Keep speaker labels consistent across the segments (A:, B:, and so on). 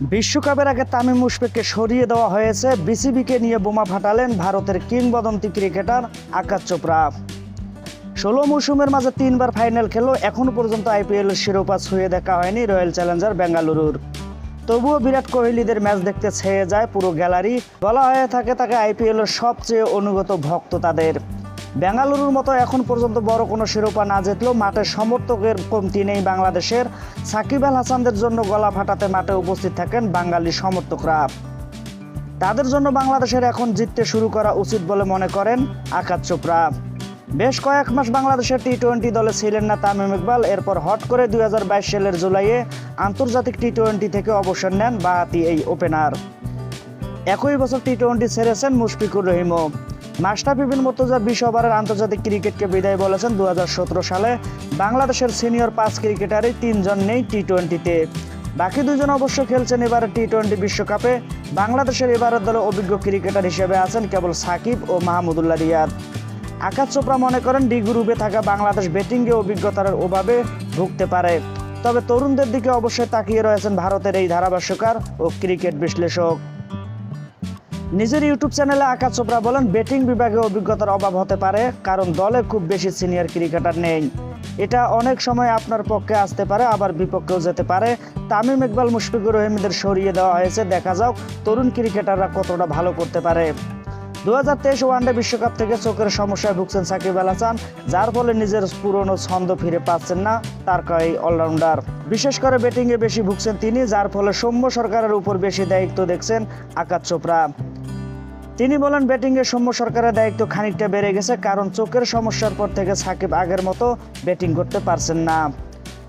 A: বিশ্বকাপের আগে তামিম মুশফিককে সরিয়ে দেওয়া হয়েছে। বিসিবিকে নিয়ে বোমা ফাটালেন ভারতের কিংবদন্তি ক্রিকেটার আকাশ চোপড়া। ষোলো মৌসুমের মাঝে তিনবার ফাইনাল খেলো এখনও পর্যন্ত আইপিএল শিরোপা ছুঁয়ে দেখা হয়নি রয়্যাল চ্যালেঞ্জার বেঙ্গালুরুর। তবুও বিরাট কোহলিদের ম্যাচ দেখতে ছেয়ে যায় পুরো গ্যালারি। বলা হয়ে থাকে তাকে আইপিএলের সবচেয়ে অনুগত ভক্ত তাদের। বেঙ্গালুরুর মতো এখন পর্যন্ত বড় কোনো শিরোপা না জিতলেও মাঠে সমর্থকের কমতি নেই বাংলাদেশের। সাকিব আল হাসানদের জন্য গলা ফাটাতে মাঠে উপস্থিত থাকেন বাঙালি সমর্থকরা। তাদের জন্য বাংলাদেশের এখন জিততে শুরু করা উচিত বলে মনে করেন আকাশ চোপড়া। বেশ কয়েক মাস বাংলাদেশের টি টোয়েন্টি দলে ছিলেন না তামিম ইকবাল, এরপর হট করে দুই হাজার বাইশ সালের জুলাইয়ে আন্তর্জাতিক টি টোয়েন্টি থেকে অবসর নেন বাহাতি এই ওপেনার। একই বছর টি টোয়েন্টি ছেড়েছেন মুশফিকুর রহিমও। মাস্টাফি বিন মুর্তজা বিশ আন্তর্জাতিক ক্রিকেটকে বিদায় বলেছেন দুহাজার সতেরো সালে। বাংলাদেশের সিনিয়র পাঁচ ক্রিকেটারই তিনজন নেই টি টোয়েন্টিতে বাকি দুজন অবশ্য খেলছেন এবারে টি টোয়েন্টি বিশ্বকাপে। বাংলাদেশের এবারের দলে অভিজ্ঞ ক্রিকেটার হিসেবে আছেন কেবল সাকিব ও মাহমুদুল্লাহ রিয়াদ। আকাশ চোপড়া মনে করেন ডি গ্রুপে থাকা বাংলাদেশ ব্যাটিংয়ে অভিজ্ঞতার অভাবে ভুগতে পারে। তবে তরুণদের দিকে অবশ্যই তাকিয়ে রয়েছেন ভারতের এই ধারাভাষ্যকার ও ক্রিকেট বিশ্লেষক। নিজের ইউটিউব চ্যানেলে আকাশ চোপড়া বলেন, ব্যাটিং বিভাগে অভিজ্ঞতার অভাব হতে পারে, কারণ দলে খুব বেশি সিনিয়র ক্রিকেটার নেই। এটা অনেক সময় আপনার পক্ষে আসতে পারে, আবার বিপক্ষেও যেতে পারে। তামিম ইকবাল, মুশফিকুর রহিমদের সরিয়ে দেওয়া হয়েছে, দেখা যাক তরুণ ক্রিকেটাররা কতটা ভালো করতে পারে। দু হাজার তেইশ ওয়ানডে বিশ্বকাপ থেকে চোখের সমস্যায় ভুগছেন সাকিব আল হাসান, যার ফলে নিজের পুরনো ছন্দ ফিরে পাচ্ছেন না তার এই অলরাউন্ডার। বিশেষ করে ব্যাটিংয়ে বেশি ভুগছেন তিনি, যার ফলে সৌম্য সরকারের উপর বেশি দায়িত্ব দেখছেন আকাশ চোপড়া। তিনি বলেন, ব্যাটিংয়ে সৌম্য সরকারের দায়িত্ব খানিকটা বেড়ে গেছে, কারণ চোখের সমস্যার পর থেকে সাকিব আগের মতো ব্যাটিং করতে পারছেন না।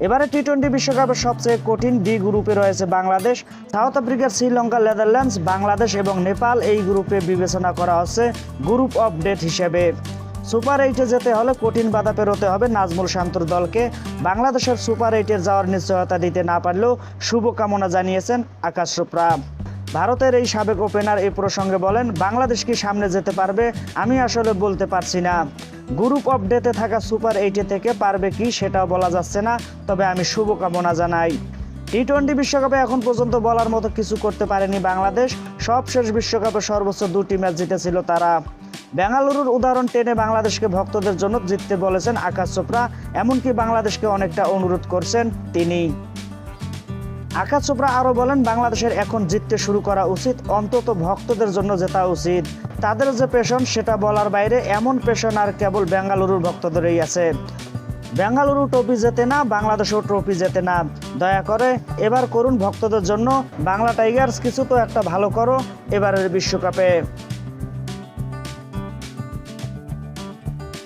A: এবারে টি টোয়েন্টি বিশ্বকাপের সবচেয়ে কঠিন ডি গ্রুপে রয়েছে বাংলাদেশ। সাউথ আফ্রিকার শ্রীলঙ্কা, নেদারল্যান্ডস, বাংলাদেশ এবং নেপাল এই গ্রুপে বিবেচনা করা হচ্ছে গ্রুপ অফ ডেথ হিসেবে। সুপার এইটে যেতে হলে কঠিন বাধা পেরোতে হবে নাজমুল শান্তর দলকে। বাংলাদেশের সুপার এইটের যাওয়ার নিশ্চয়তা দিতে না পারলেও শুভকামনা জানিয়েছেন আকাশ চোপড়া। ভারতের এই সাবেক ওপেনার এই প্রসঙ্গে বলেন, বাংলাদেশ কি সামনে যেতে পারবে? আমি আসলে বলতে পারছি না। গ্রুপ অফ থাকা সুপার এইটে থেকে পারবে কি সেটাও বলা যাচ্ছে না, তবে আমি শুভকামনা জানাই। টি টোয়েন্টি বিশ্বকাপে এখন পর্যন্ত বলার মতো কিছু করতে পারেনি বাংলাদেশ। সবশেষ বিশ্বকাপে সর্বোচ্চ দুটি ম্যাচ জিতেছিল তারা। বেঙ্গালুরুর উদাহরণ টেনে বাংলাদেশকে ভক্তদের জন্য জিততে বলেছেন আকাশ চোপড়া, এমনকি বাংলাদেশকে অনেকটা অনুরোধ করছেন তিনি। আকাশ চোপড়া আরও বলেন, বাংলাদেশের এখন জিততে শুরু করা উচিত, অন্তত ভক্তদের জন্য জেতা উচিত। তাদের যে পেশন সেটা বলার বাইরে এমন পেশন আর কেবল বেঙ্গালুরুর ভক্তদেরই আছে। বেঙ্গালুরু ট্রফি যেতে না, বাংলাদেশও ট্রফি জেতে না। দয়া করে এবার করুন ভক্তদের জন্য, বাংলা টাইগার্স কিছু তো একটা ভালো করো, এবারের বিশ্বকাপে।